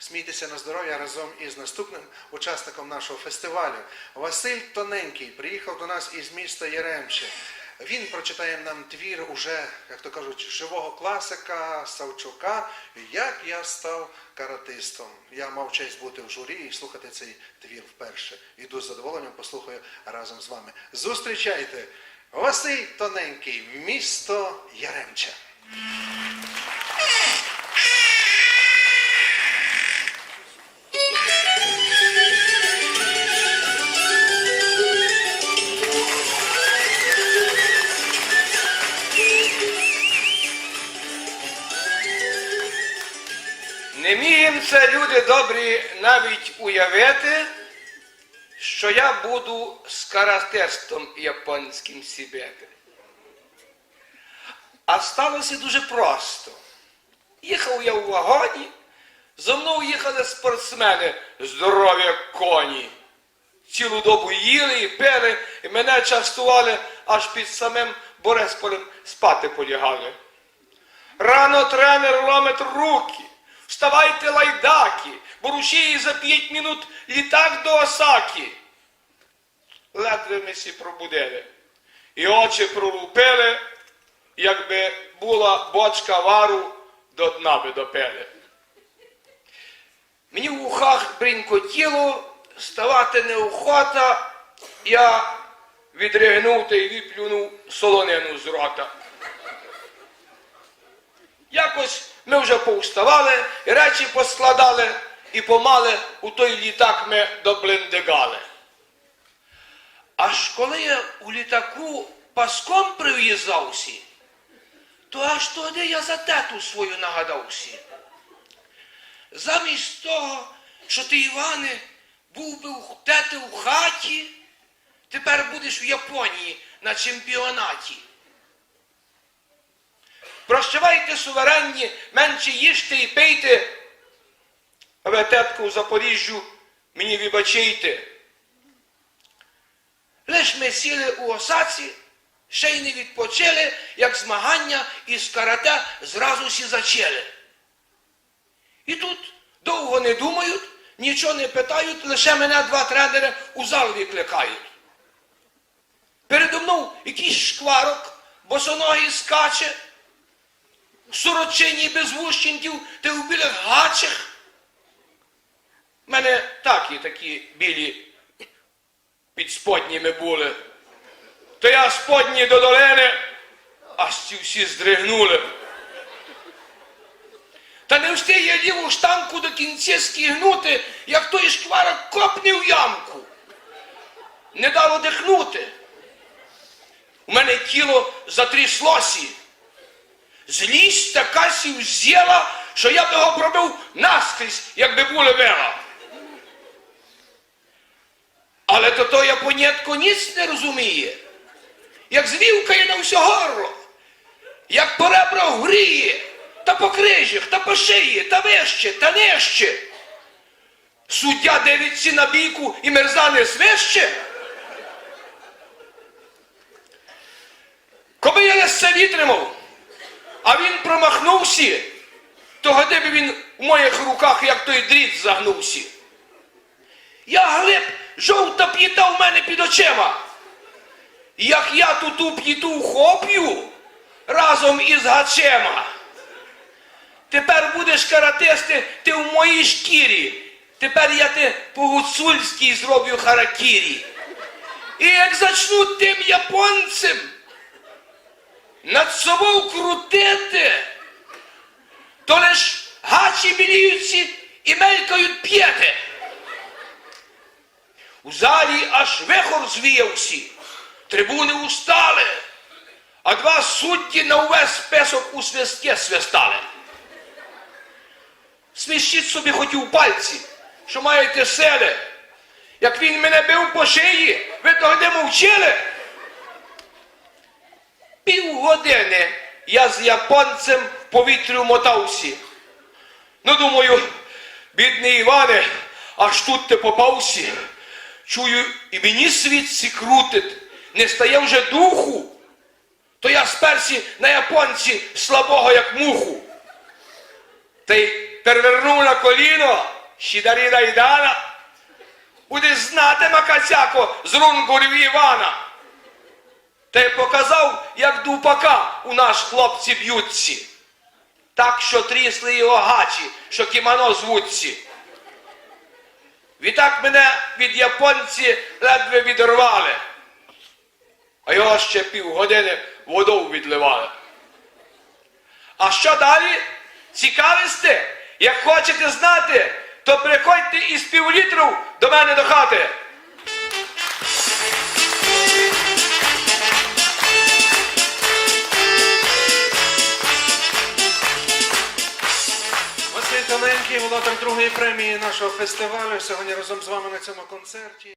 Смійтеся на здоров'я разом із наступним учасником нашого фестивалю. Василь Тоненький приїхав до нас із міста Яремче. Він прочитає нам твір уже, як то кажуть, живого класика Савчука Як я став каратистом. Я мав честь бути в журі і слухати цей твір вперше. Іду з задоволенням, послухаю разом з вами. Зустрічайте! Василь Тоненький, місто Яремче. Не міг це люди добрі навіть уявити, що я буду з каратестом японським сібити. А сталося дуже просто. Їхав я у вагоні, зо мною їхали спортсмени, здорові коні. Цілу добу їли і пили, і мене частували аж під самим Борисполем спати полягали. Рано тренер ломить руки. Вставайте лайдаки, бо рушіє за п'ять минут літак до Осаки. Ледве ми сі пробудили. І очі пролупили, якби була бочка вару до дна би допили. Мені в ухах бринькотіло, ставати неохота, я відригнув та й виплюнув солонину з рота. Якось ми вже повставали, речі поскладали і помали у той літак ми доблиндигали. Аж коли я у літаку паском прив'їзався, то аж тоді я за тету свою нагадався. Замість того, що ти, Іване, був би у тети у хаті, тепер будеш в Японії на чемпіонаті. Прощавайте суверенні, менше їжте і пийте. А ви, тетку в Запоріжжю, мені вибачайте. Лиш ми сіли у осаці, ще й не відпочили, як змагання із карате зразу сі зачали. І тут довго не думають, нічого не питають, лише мене два тренери у зал викликають. Передо мною якийсь шкварок, босоногий скаче, сорочині без вущенків та в білих гачах. У мене так і такі білі під сподніми були. То я сподні до долини, аж ці всі здригнули. Та не встиг я ліву штанку до кінця скігнути, як той шкварок копне в ямку. Не дало дихнути. У мене тіло затряслося. Злість така сі взяла, що я б його пробив наскрізь, якби були вела. Але то то японєтко ніц не розуміє. Як звівкає на все горло, як по ребрах гріє, та по крижах, та по шиї, та вище, та нижче. Суддя дивиться на бійку і мерзане свище. Коби я не це витримав, а він промахнувся, то годи б він у моїх руках, як той дріт загнувся. Я глиб, жовта п'єта в мене під очима. Як я ту ту п'єту вхоплю разом із гачема. Тепер будеш каратисти ти в моїй шкірі. Тепер я ти по-гуцульськи зроблю харакірі. І як зачну тим японцем над собою крутити, то лиш гачі біліються і мелькають п'єти. У залі аж вихор звіявся, трибуни устали, а два судді на увесь список у свистке свистали. Сміщіть собі хоч у пальці, що маєте сили. Як він мене бив по шиї, ви тоді мовчили. Півгодини я з японцем в повітрю мотався. Ну, думаю, бідний Іване, аж тут ти попався. Чую, і мені світ крутить, не стає вже духу. То я сперсі на японці слабого, як муху. Та й перевернув на коліно, щідаріда Ідана. Будеш знати, Макацяко, з рунгурів Івана. Та й показав, як дупака у наш хлопці б'ються. Так, що трісли його гачі, що кімано звуться. Відтак мене від японці ледве відірвали, а його ще півгодини водою відливали. А що далі? Цікависте? Як хочете знати, то приходьте із півлітру до мене до хати. Тоненький, володар другої премії нашого фестивалю. Сьогодні разом з вами на цьому концерті.